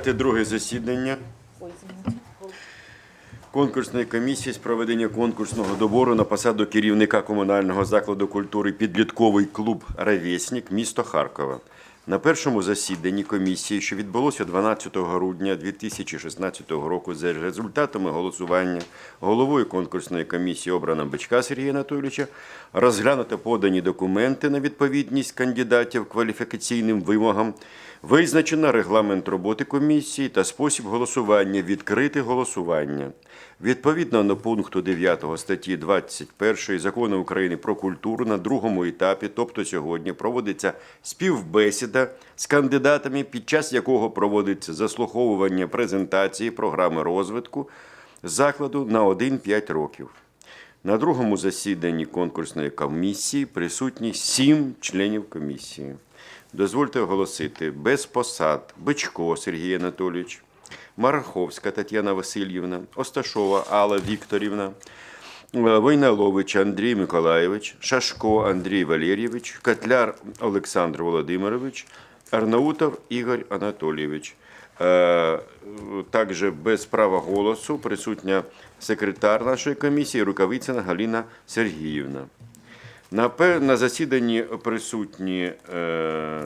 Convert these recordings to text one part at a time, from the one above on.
Друге засідання конкурсної комісії з проведення конкурсного добору на посаду керівника комунального закладу культури підлітковий клуб Равєснік місто Харкова. На першому засіданні комісії, що відбулося 12 грудня 2016 року, за результатами голосування головою конкурсної комісії обрано Бичка Сергія Анатолійовича, розглянуто подані документи на відповідність кандидатів кваліфікаційним вимогам, визначено регламент роботи комісії та спосіб голосування, відкрите голосування. Відповідно до пункту 9 статті 21 Закону України про культуру на другому етапі, тобто сьогодні, проводиться співбесіда з кандидатами, під час якого проводиться заслуховування презентації програми розвитку закладу на 1-5 років. На другому засіданні конкурсної комісії присутні сім членів комісії. Дозвольте оголосити без посад Бичко Сергій Анатолійович, Мараховська Тетяна Васильівна, Осташова Алла Вікторівна, Войналович Андрій Миколайович, Шашко Андрій Валерійович, Котляр Олександр Володимирович, Арнаутов Ігор Анатолійович. Е, Також без права голосу присутня секретар нашої комісії Рукавицина Галина Сергіївна. На, засіданні присутні е,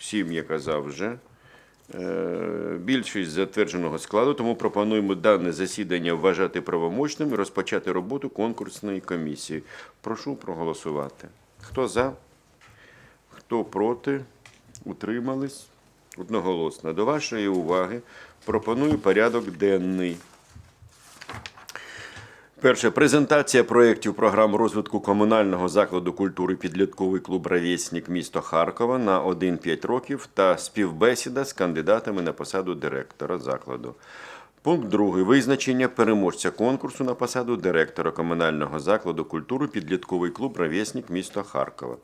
сім, я казав вже. Е, Більшість затвердженого складу, тому пропонуємо дане засідання вважати правомочним і розпочати роботу конкурсної комісії. Прошу проголосувати. Хто за? Хто проти? Утримались? Одноголосно. До вашої уваги пропоную порядок денний. Перше презентація проєктів програм розвитку комунального закладу культури підлітковий клуб Равєснік місто Харкова на 1-5 років та співбесіда з кандидатами на посаду директора закладу. Пункт другий. Визначення переможця конкурсу на посаду директора комунального закладу культури підлітковий клуб Равєснік місто Харкова.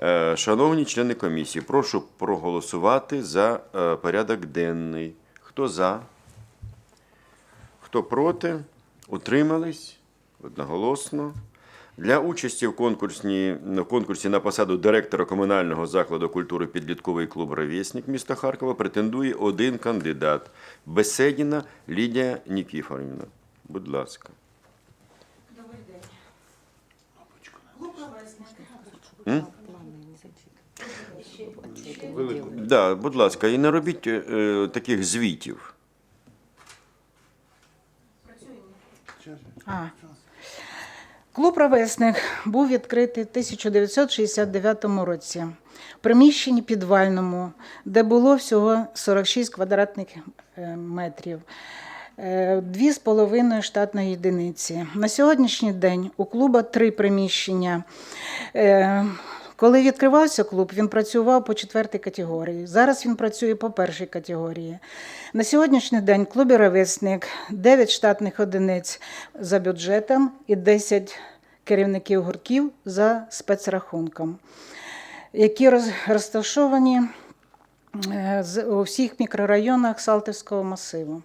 Е, Шановні члени комісії, прошу проголосувати за е, порядок денний. Хто за? Хто проти? Утримались? Одноголосно. Для участі в, конкурсні, в конкурсі на посаду директора комунального закладу культури підлітковий клуб «Ровесник» міста Харкова претендує один кандидат – Беседіна Лідія Нікіфорівна. Будь ласка. Добрий день. Клуб «Ровесник». Да, будь ласка, і не робіть е, таких звітів. А. Клуб «Ровесник» був відкритий в 1969 році в приміщенні підвальному, де було всього 46 квадратних е, метрів. е, Дві з половиною штатної єдиниці. На сьогоднішній день у клуба три приміщення. Коли відкривався клуб, він працював по четвертій категорії. Зараз він працює по першій категорії. На сьогоднішній день в клубі «Ровесник» 9 штатних одиниць за бюджетом і 10 керівників гуртків за спецрахунком, які розташовані е, у всіх мікрорайонах Салтівського масиву.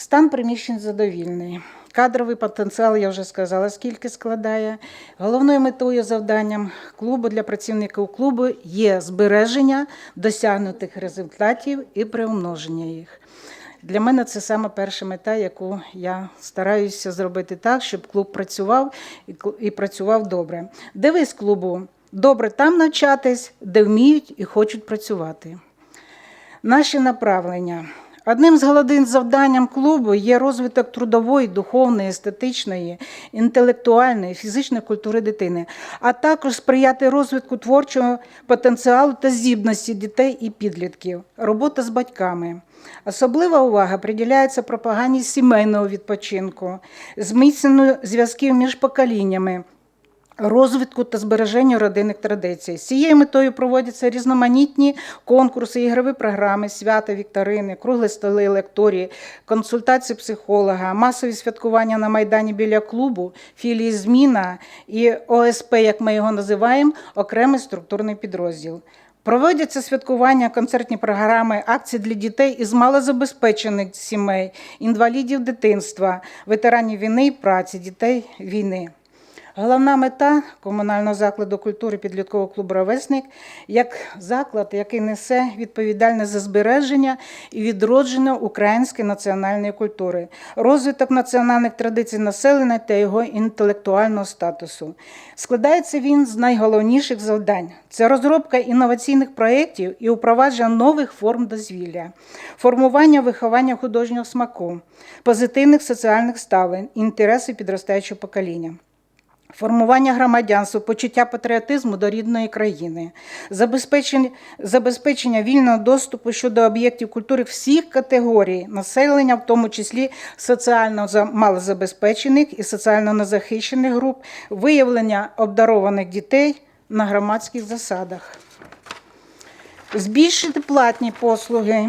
Стан приміщень задовільний. Кадровий потенціал, я вже сказала, скільки складає. Головною метою завданням клубу для працівників клубу є збереження досягнутих результатів і приумноження їх. Для мене це саме перша мета, яку я стараюся зробити так, щоб клуб працював і працював добре. Девиз клубу добре там навчатись, де вміють і хочуть працювати. Наші направлення. Одним з головних завданням клубу є розвиток трудової, духовної, естетичної, інтелектуальної, фізичної культури дитини, а також сприяти розвитку творчого потенціалу та здібності дітей і підлітків, робота з батьками. Особлива увага приділяється пропаганді сімейного відпочинку, зміцненню зв'язків між поколіннями, розвитку та збереженню родинних традицій. З цією метою проводяться різноманітні конкурси, ігрові програми, свята, вікторини, круглі столи, лекторії, консультації психолога, масові святкування на майдані біля клубу, філії Зміна і ОСП, як ми його називаємо, окремий структурний підрозділ. Проводяться святкування, концертні програми, акції для дітей із малозабезпечених сімей, інвалідів дитинства, ветеранів війни і праці, дітей війни. Головна мета комунального закладу культури підліткового клубу Ровесник як заклад, який несе відповідальність за збереження і відродження української національної культури, розвиток національних традицій населення та його інтелектуального статусу. Складається він з найголовніших завдань: це розробка інноваційних проєктів і упровадження нових форм дозвілля, формування виховання художнього смаку, позитивних соціальних ставлень, інтересів підростаючого покоління. Формування громадянства, почуття патріотизму до рідної країни, забезпечення, забезпечення вільного доступу щодо об'єктів культури всіх категорій населення, в тому числі соціально за- малозабезпечених і соціально незахищених груп, виявлення обдарованих дітей на громадських засадах. Збільшити платні послуги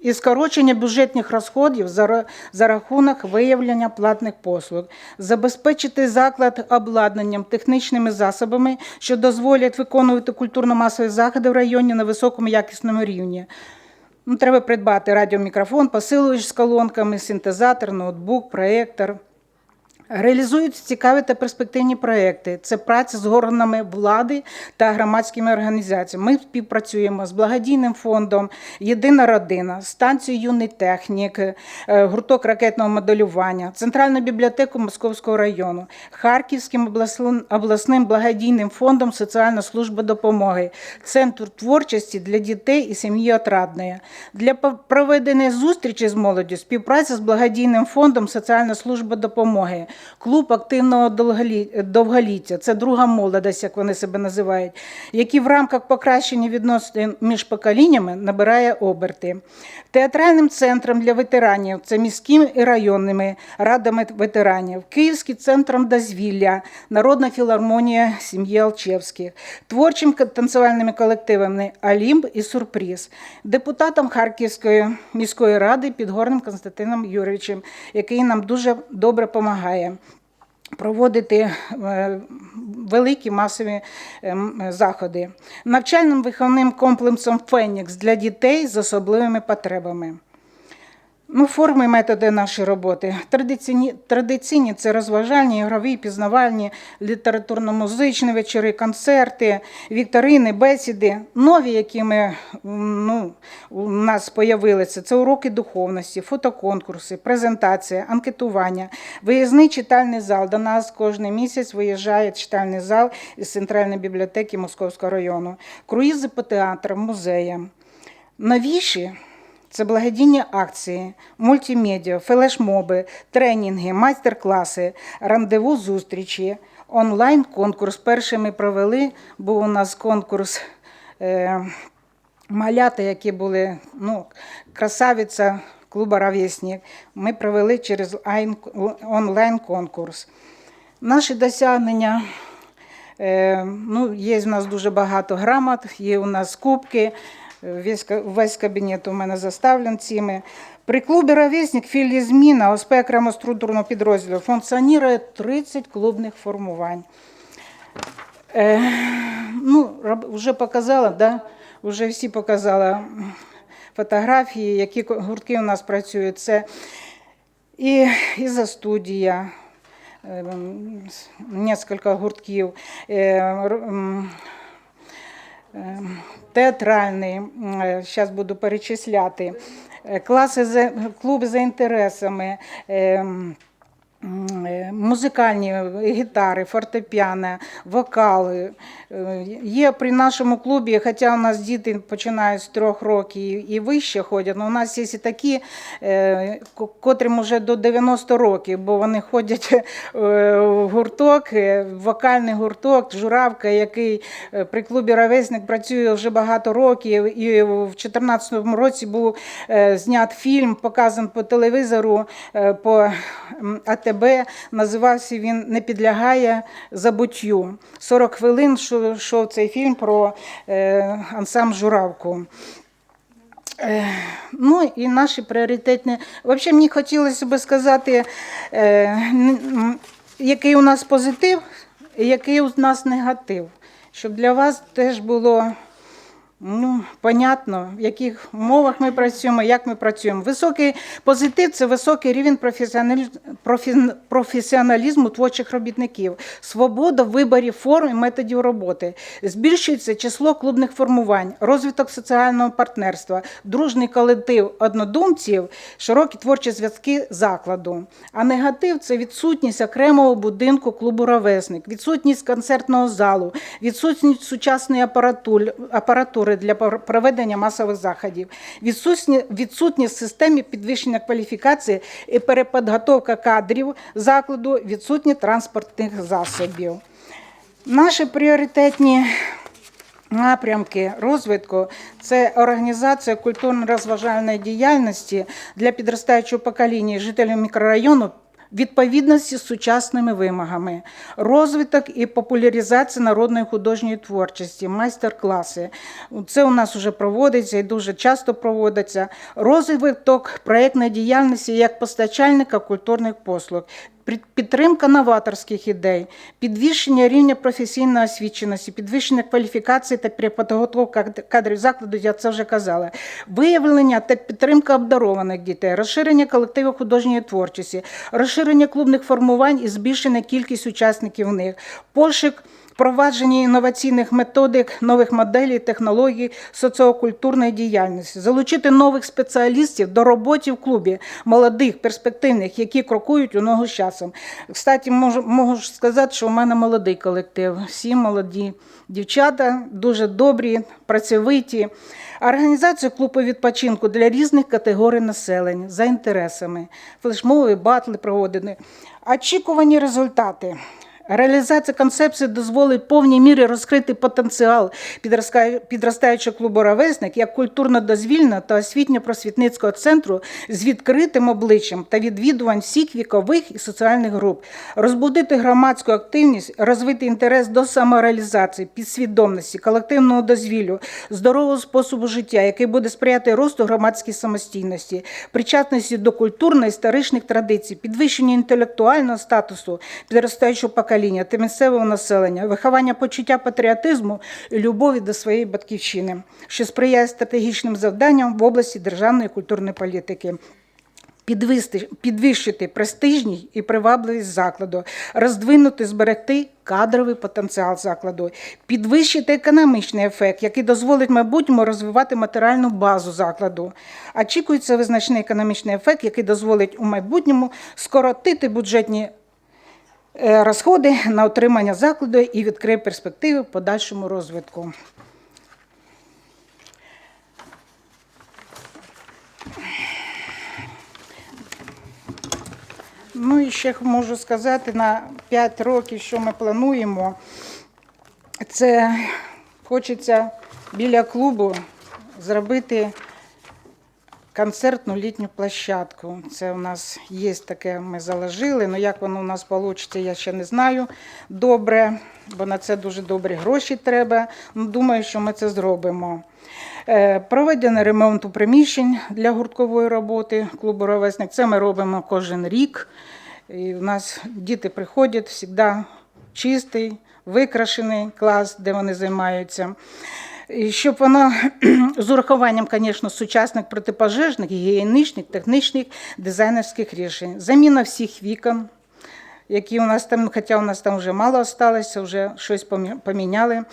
і скорочення бюджетних розходів за, за рахунок виявлення платних послуг, забезпечити заклад обладнанням, технічними засобами, що дозволять виконувати культурно-масові заходи в районі на високому якісному рівні. Ну, треба придбати радіомікрофон, посилувач з колонками, синтезатор, ноутбук, проєктор. Реалізують цікаві та перспективні проекти. Це праця з органами влади та громадськими організаціями. Ми співпрацюємо з благодійним фондом Єдина родина, станцією юний технік, е, гурток ракетного моделювання, Центральною бібліотекою Московського району, Харківським обласним- благодійним фондом Соціальна служба допомоги, Центр творчості для дітей і сім'ї отрадної. Для проведення зустрічі з молоддю співпраця з благодійним фондом Соціальна служба допомоги, клуб активного довголіття. Це друга молодість, як вони себе називають, який в рамках покращення відносин між поколіннями набирає оберти. Театральним центром для ветеранів це міськими і районними радами ветеранів, Київським центром дозвілля, Народна філармонія сім'ї Алчевських, творчим танцювальними колективами Алімб і Сюрприз, депутатом Харківської міської ради Підгорним Константином Юрійовичем, який нам дуже добре допомагає проводити е, великі масові ем, заходи. Навчальним виховним комплексом Фенікс для дітей з особливими потребами. Ну, форми методи нашої роботи. Традиційні, традиційні це розважальні, ігрові, пізнавальні, літературно-музичні вечори, концерти, вікторини, бесіди. Нові, які ми, ну, у нас з'явилися, це уроки духовності, фотоконкурси, презентація, анкетування, виїзний читальний зал. До нас кожен місяць виїжджає читальний зал із центральної бібліотеки Московського району, круїзи по театрам, музеям. Новіші це благодійні акції, мультимедіа, флешмоби, тренінги, майстер-класи, рандеву зустрічі, онлайн-конкурс. Перший ми провели, був у нас конкурс е, малята, які були ну, красавиця клуба «Ровесник». Ми провели через онлайн-конкурс. Наші досягнення. Е, Ну, є в нас дуже багато грамот, є у нас кубки. Е, Весь, кабінет у мене заставлен цими. При клубі «Ровесник» філії «Зміна» ОСП окремо структурного підрозділу функціонує 30 клубних формувань. Е, ну, вже показала, да? вже всі показала фотографії, які гуртки у нас працюють. Це і, і за студія, ем, несколько гуртків, е, ем, театральний, зараз буду перечисляти, е, класи клуб за інтересами. Е, Музикальні гітари, фортепіано, вокали. Е, Є при нашому клубі, хоча у нас діти починають з трьох років і вище ходять, але у нас є і такі, е, котрим вже до 90 років, бо вони ходять в гурток, вокальний гурток, журавка, який при клубі Ровесник працює вже багато років. І в 2014 році був знят фільм, показаний по телевізору, по м, АТБ. Називався він Не підлягає забуттю. 40 хвилин йшов цей фільм про е, ансамбль Журавку. Е, Ну і наші пріоритетні. Взагалі, мені хотілося б сказати, е, який у нас позитив і який у нас негатив. Щоб для вас теж було Ну, понятно, в яких умовах ми працюємо, як ми працюємо. Високий позитив це високий рівень професіоналізму, творчих робітників, свобода в виборі форм і методів роботи. Збільшується число клубних формувань, розвиток соціального партнерства, дружний колектив однодумців, широкі творчі зв'язки закладу. А негатив це відсутність окремого будинку клубу Ровесник, відсутність концертного залу, відсутність сучасної апаратур- апаратури для проведення масових заходів, відсутні- відсутність системи підвищення кваліфікації і переподготовка кадрів закладу, відсутні транспортних засобів. Наші пріоритетні Напрямки розвитку це організація культурно-розважальної діяльності для підростаючого покоління жителів мікрорайону відповідності з сучасними вимогами, розвиток і популяризація народної художньої творчості, майстер-класи. Це у нас вже проводиться і дуже часто проводиться. Розвиток проєктної діяльності як постачальника культурних послуг. Під- Підтримка новаторських ідей, підвищення рівня професійної освіченості, підвищення кваліфікації та переподготовка кадрів закладу, я це вже казала. Виявлення та підтримка обдарованих дітей, розширення колективу художньої творчості, розширення клубних формувань і збільшення кількість учасників в них, пошук Впровадження інноваційних методик, нових моделей, технологій соціокультурної діяльності, залучити нових спеціалістів до роботи в клубі, молодих, перспективних, які крокують у ногу з часом. Кстати, можу, можу сказати, що у мене молодий колектив, всі молоді дівчата, дуже добрі, працьовиті. Організацію клубу відпочинку для різних категорій населення за інтересами, флешмови, батли проводені. Очікувані результати. Реалізація концепції дозволить в повній мірі розкрити потенціал підростаючого клубу «Ровесник» як культурно-дозвільного та освітньо-просвітницького центру з відкритим обличчям та відвідувань всіх вікових і соціальних груп, розбудити громадську активність, розвити інтерес до самореалізації, підсвідомості, колективного дозвіллю, здорового способу життя, який буде сприяти росту громадської самостійності, причетності до культурно-історичних традицій, підвищенню інтелектуального статусу підростаючого покоління та місцевого населення, виховання почуття патріотизму і любові до своєї батьківщини, що сприяє стратегічним завданням в області державної культурної політики. Підвищити престижність і привабливість закладу, роздвинути, зберегти кадровий потенціал закладу, підвищити економічний ефект, який дозволить майбутньому розвивати матеріальну базу закладу. Очікується визначний економічний ефект, який дозволить у майбутньому скоротити бюджетні розходи на утримання закладу і відкриє перспективи подальшому розвитку. Ну і ще можу сказати на 5 років, що ми плануємо. Це хочеться біля клубу зробити концертну літню площадку. Це у нас є таке, ми заложили, але як воно у нас вийде, я ще не знаю добре, бо на це дуже добрі гроші треба. Ну, думаю, що ми це зробимо. Е, Проведено ремонт у приміщень для гурткової роботи клубу «Ровесник». Це ми робимо кожен рік. І у нас діти приходять завжди чистий, викрашений клас, де вони займаються. Щоб воно з урахуванням, звісно, сучасних протипожежних, гігієнічних, технічних, дизайнерських рішень. Заміна всіх вікон, які у нас там, хоча у нас там вже мало осталося, вже щось помі- поміняли.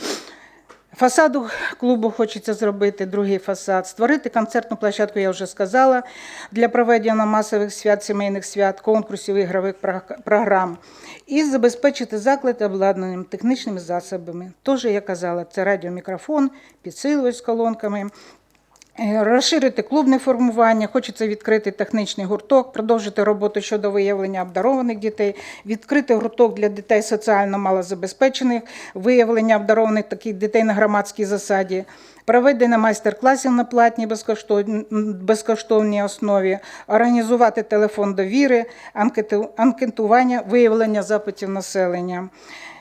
Фасаду клубу хочеться зробити, другий фасад, створити концертну площадку, я вже сказала, для проведення масових свят, сімейних свят, конкурсів, ігрових програм. І забезпечити заклад обладнанням, технічними засобами. Теж, я казала, це радіомікрофон, підсилувач з колонками, Розширити клубне формування, хочеться відкрити технічний гурток, продовжити роботу щодо виявлення обдарованих дітей, відкрити гурток для дітей соціально малозабезпечених, виявлення обдарованих таких дітей на громадській засаді, проведення майстер-класів на платній безкоштовній, основі, організувати телефон довіри, анкету- анкетування, виявлення запитів населення.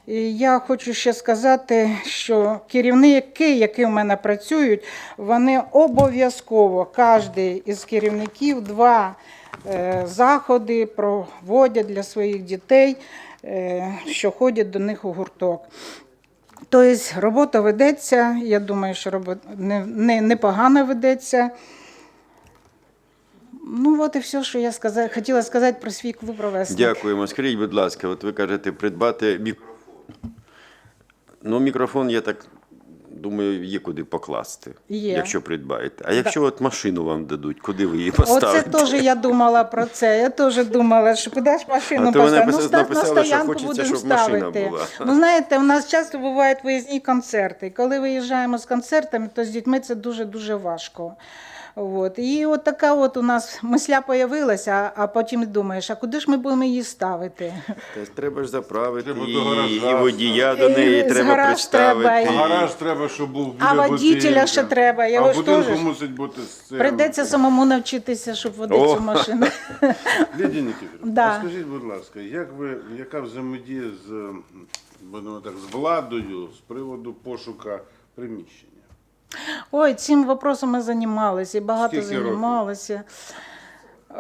Я хочу ще сказати, що керівники, які в мене працюють, вони обов'язково, кожен із керівників два е, заходи проводять для своїх дітей, е, що ходять до них у гурток. Тобто робота ведеться. Я думаю, що робота не, не, непогано ведеться. Ну, от і все, що я сказала, хотіла сказати про свій клуб ровесник. Дякуємо. Скажіть, будь ласка, от ви кажете, придбати мікрофон. Ну, мікрофон, я так думаю, є куди покласти, Є. якщо придбаєте. А якщо от машину вам дадуть, куди ви її поставите? Оце теж я думала про це. Я теж думала, що куди ж машину А то. Ну, написали- ста- на написали, що хочеться, будемо щоб машина ставити. була. Ну, знаєте, у нас часто бувають виїзні концерти. Коли виїжджаємо з концертами, то з дітьми це дуже-дуже важко. От. І от така от у нас мисля появилася, а потім думаєш, а куди ж ми будемо її ставити? Та треба ж заправити Треба до гаража і водія до І неї з треба гараж представити. треба, і- А гараж треба, щоб був біля А водітеля ще треба, його а ж будинку теж. мусить бути сцена. Прийдеться самому навчитися, щоб водити О! цю машину. Лідія Нікіфорівна, Да. а скажіть, будь ласка, як ви, яка взаємодія з, будемо так, з владою з приводу пошука приміщення? Ой, цим вопросом ми займалися, і багато Скільки років? займалися.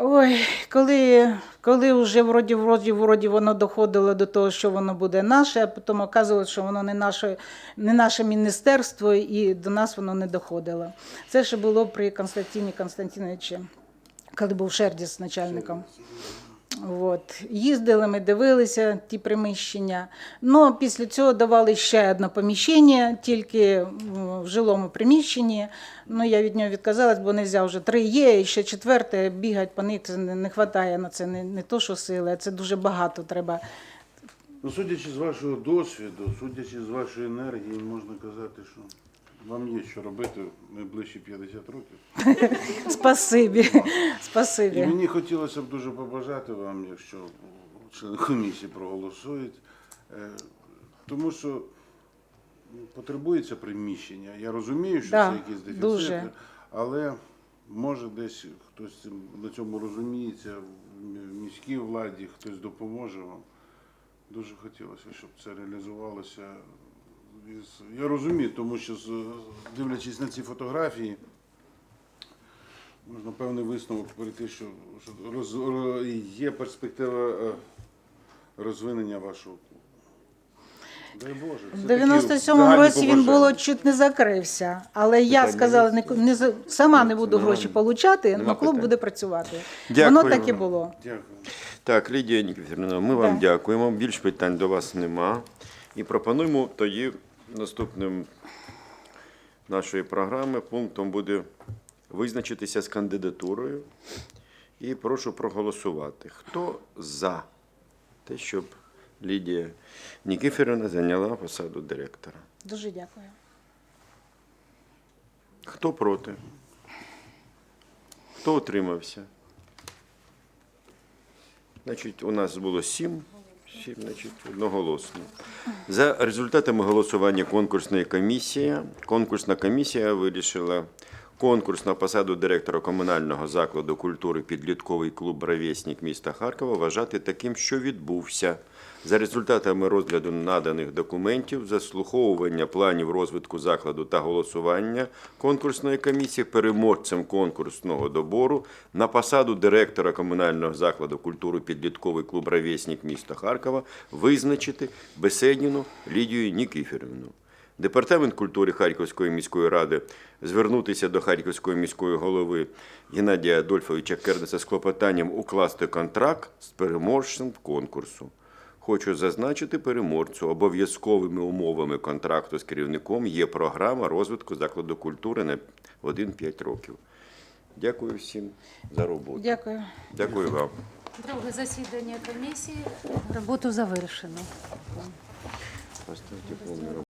Ой, коли, коли вже вроді, вроді, вроді воно доходило до того, що воно буде наше, а потім оказувалося, що воно не наше, не наше міністерство, і до нас воно не доходило. Це ще було при Константині Константиновичі, коли був Шердіс начальником. От. Їздили, ми дивилися ті приміщення. Ну, після цього давали ще одне поміщення, тільки в жилому приміщенні. Ну, я від нього відказалась, бо не можна вже три є, і ще четверте, бігати по них це не вистачає на це не, не то, що сили, а це дуже багато треба. Ну, судячи з вашого досвіду, судячи з вашої енергії, можна казати, що вам є що робити найближчі 50 років. Спасибі. Спасибі. І мені хотілося б дуже побажати вам, якщо члени комісії проголосують, е, тому що ну, потребується приміщення. Я розумію, що Да, це якісь дефіцити, дуже. але може десь хтось на цьому розуміється в міській владі, хтось допоможе вам. Дуже хотілося, щоб це реалізувалося. Я розумію, тому що з- дивлячись на ці фотографії, Можна певний висновок перейти, що, роз, є перспектива е, розвинення вашого клубу. Дай Боже. В 97-му році він було чуть не закрився, але я сказала, не, не сама не буду гроші получати, але клуб буде працювати. Дякую Воно так і було. Дякую. Так, Лідія Нікіфорівна, ми вам Да. дякуємо. Більш питань до вас нема. І пропонуємо тоді наступним нашої програми пунктом буде визначитися з кандидатурою. І прошу проголосувати. Хто за те, щоб Лідія Нікіфорівна зайняла посаду директора? Дуже дякую. Хто проти? Хто утримався? Значить, у нас було сім, значить, одноголосно. За результатами голосування конкурсної комісії, конкурсна комісія вирішила конкурс на посаду директора комунального закладу культури підлітковий клуб «Ровесник» міста Харкова вважати таким, що відбувся. За результатами розгляду наданих документів, заслуховування планів розвитку закладу та голосування конкурсної комісії переможцем конкурсного добору на посаду директора комунального закладу культури підлітковий клуб «Ровесник» міста Харкова визначити Беседніну Лідію Нікіферівну. Департамент культури Харківської міської ради звернутися до Харківської міської голови Геннадія Адольфовича Кернеса з клопотанням укласти контракт з переможцем конкурсу. Хочу зазначити переможцю. Обов'язковими умовами контракту з керівником є програма розвитку закладу культури на 1-5 років. Дякую всім за роботу. Дякую. Дякую вам. Друге засідання комісії. Роботу завершено. Поставте повну роботу.